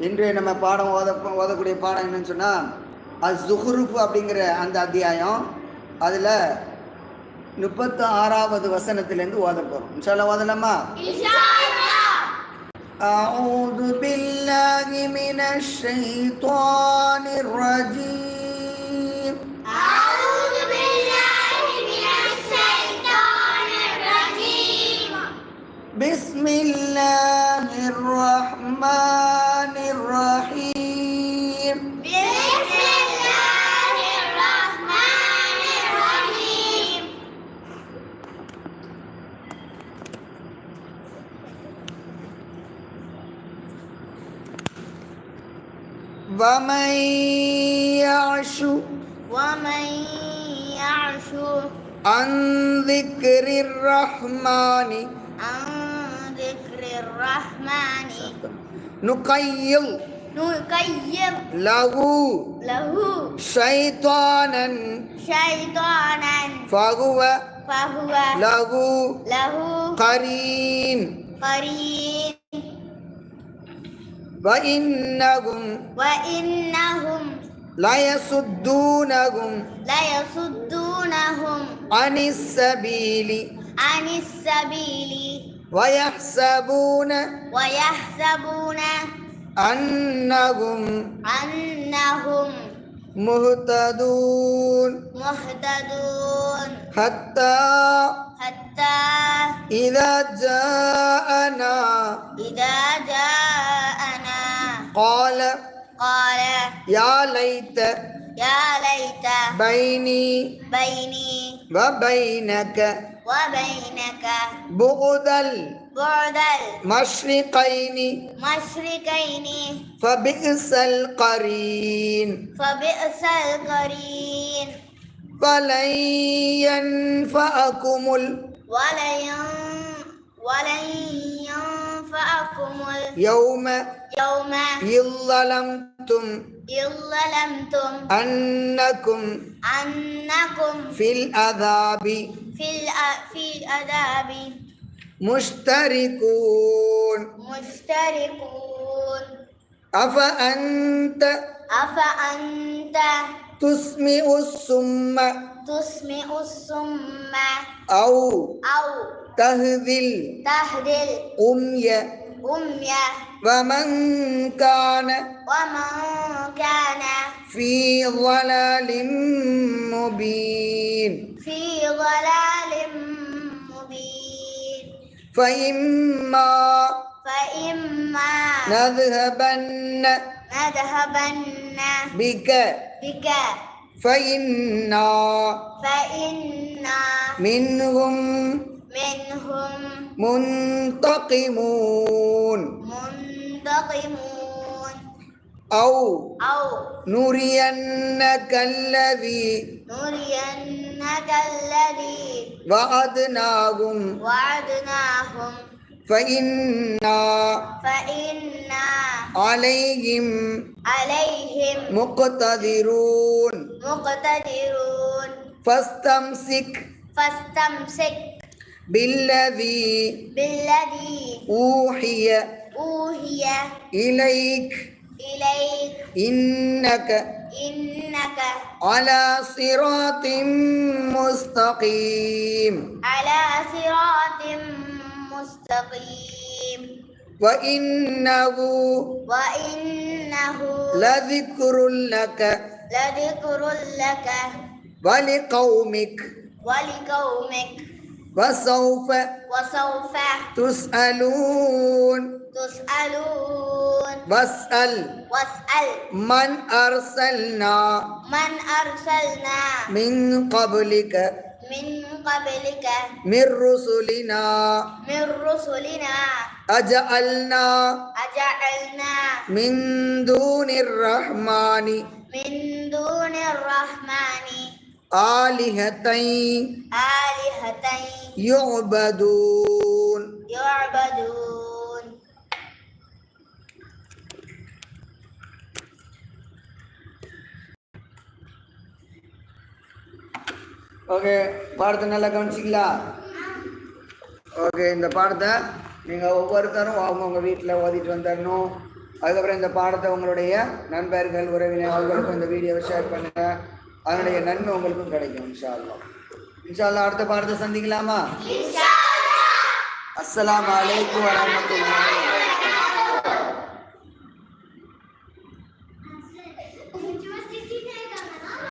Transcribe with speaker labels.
Speaker 1: இன்று நம்ம பாடம் ஓத ஓதக்கூடிய பாடம் என்னன்னு சொன்னால் அது ஜுஹ்ருஃப் அப்படிங்கிற அந்த அத்தியாயம் அதில் முப்பத்து ஆறாவது வசனத்திலேருந்து ஓத போகிறோம் இன்ஷால்லா ஓதலாமா أعوذ بالله من الشيطان الرجيم ومن يعش
Speaker 2: ومن يعش
Speaker 1: عن ذكر الرحمن
Speaker 2: عن ذكر الرحمن
Speaker 1: نقيض
Speaker 2: نقيض
Speaker 1: له
Speaker 2: له
Speaker 1: شيطانا
Speaker 2: شيطانا
Speaker 1: فهو
Speaker 2: فهو
Speaker 1: له
Speaker 2: له
Speaker 1: قرين.
Speaker 2: قرين
Speaker 1: وإنهم
Speaker 2: وإنهم
Speaker 1: ليصدونهم
Speaker 2: ليصدونهم
Speaker 1: عن السبيل
Speaker 2: عن السبيل
Speaker 1: ويحسبون
Speaker 2: ويحسبون
Speaker 1: أنهم
Speaker 2: أنهم
Speaker 1: مهتدون
Speaker 2: مهتدون
Speaker 1: حتى
Speaker 2: حتى
Speaker 1: إذا جاءنا يا ليت
Speaker 2: يا ليت
Speaker 1: بيني
Speaker 2: بيني
Speaker 1: وبينك
Speaker 2: وبينك
Speaker 1: بعد ال
Speaker 2: بعد
Speaker 1: مشرقين
Speaker 2: المشركين
Speaker 1: فبئس القرين
Speaker 2: فبئس القرين
Speaker 1: فلن ينفعكم
Speaker 2: ولن ولن ينفعكم
Speaker 1: اليوم
Speaker 2: اليوم
Speaker 1: إذ ظلمتم
Speaker 2: ظلمتم
Speaker 1: أنكم
Speaker 2: أنكم
Speaker 1: في العذاب
Speaker 2: في الأ- في العذاب
Speaker 1: مشتركون.
Speaker 2: مشتركون.
Speaker 1: أفأنت؟
Speaker 2: أفأنت؟
Speaker 1: تسمع الصم
Speaker 2: تسمع الصم
Speaker 1: أو
Speaker 2: أو
Speaker 1: تهذي
Speaker 2: تهدي
Speaker 1: الأمي
Speaker 2: الأمي
Speaker 1: ومن كان
Speaker 2: ومن كان
Speaker 1: في ضلال مبين.
Speaker 2: في ضلال مبين.
Speaker 1: فإما
Speaker 2: فإما
Speaker 1: نذهبن
Speaker 2: نذهبن
Speaker 1: بك.
Speaker 2: بك.
Speaker 1: فإنا
Speaker 2: فإنا
Speaker 1: منهم
Speaker 2: منهم
Speaker 1: منتقمون.
Speaker 2: منتقمون
Speaker 1: أو
Speaker 2: أو
Speaker 1: نرينك الذي
Speaker 2: نرينك الذي
Speaker 1: وعدناهم
Speaker 2: وعدناهم
Speaker 1: فإنا
Speaker 2: فإنا
Speaker 1: عليهم
Speaker 2: عليهم
Speaker 1: مقتدرون
Speaker 2: مقتدرون
Speaker 1: فاستمسك
Speaker 2: فاستمسك
Speaker 1: بالذي
Speaker 2: بالذي
Speaker 1: أوحي
Speaker 2: أوحي
Speaker 1: إليك.
Speaker 2: إليك.
Speaker 1: إنك
Speaker 2: إنك.
Speaker 1: على صراط مستقيم.
Speaker 2: على صراط مستقيم.
Speaker 1: وإنه
Speaker 2: وإنه
Speaker 1: لذكر لك.
Speaker 2: لذكر لك.
Speaker 1: ولقومك.
Speaker 2: ولقومك.
Speaker 1: وسوف
Speaker 2: وسوف
Speaker 1: تسألون.
Speaker 2: تسألون.
Speaker 1: واسأل.
Speaker 2: واسأل.
Speaker 1: من أرسلنا؟
Speaker 2: من أرسلنا؟
Speaker 1: من قبلك.
Speaker 2: من قبلك.
Speaker 1: من رسلنا.
Speaker 2: من رسلنا.
Speaker 1: أجعلنا.
Speaker 2: أجعلنا.
Speaker 1: من دون الرحمن.
Speaker 2: من دون الرحمن.
Speaker 1: آلهة
Speaker 2: آلهة
Speaker 1: يعبدون
Speaker 2: يعبدون
Speaker 1: ஓகே பாடத்தை நல்லா கவனிச்சிங்களா ஓகே இந்த பாடத்தை நீங்கள் ஒவ்வொருத்தரும் அவங்கவுங்க வீட்டில் ஓதிட்டு வந்துடணும் அதுக்கப்புறம் இந்த பாடத்தை உங்களுடைய நண்பர்கள் உறவினர் அவங்களுக்கும் இந்த வீடியோவை ஷேர் பண்ணுங்க அதனுடைய நன்மை உங்களுக்கும் கிடைக்கும் இன்ஷா இன்ஷால்லா அடுத்த பாடத்தை சந்திக்கலாமா? அஸ்லாம் வலைக்கம் வரமத்துல்லா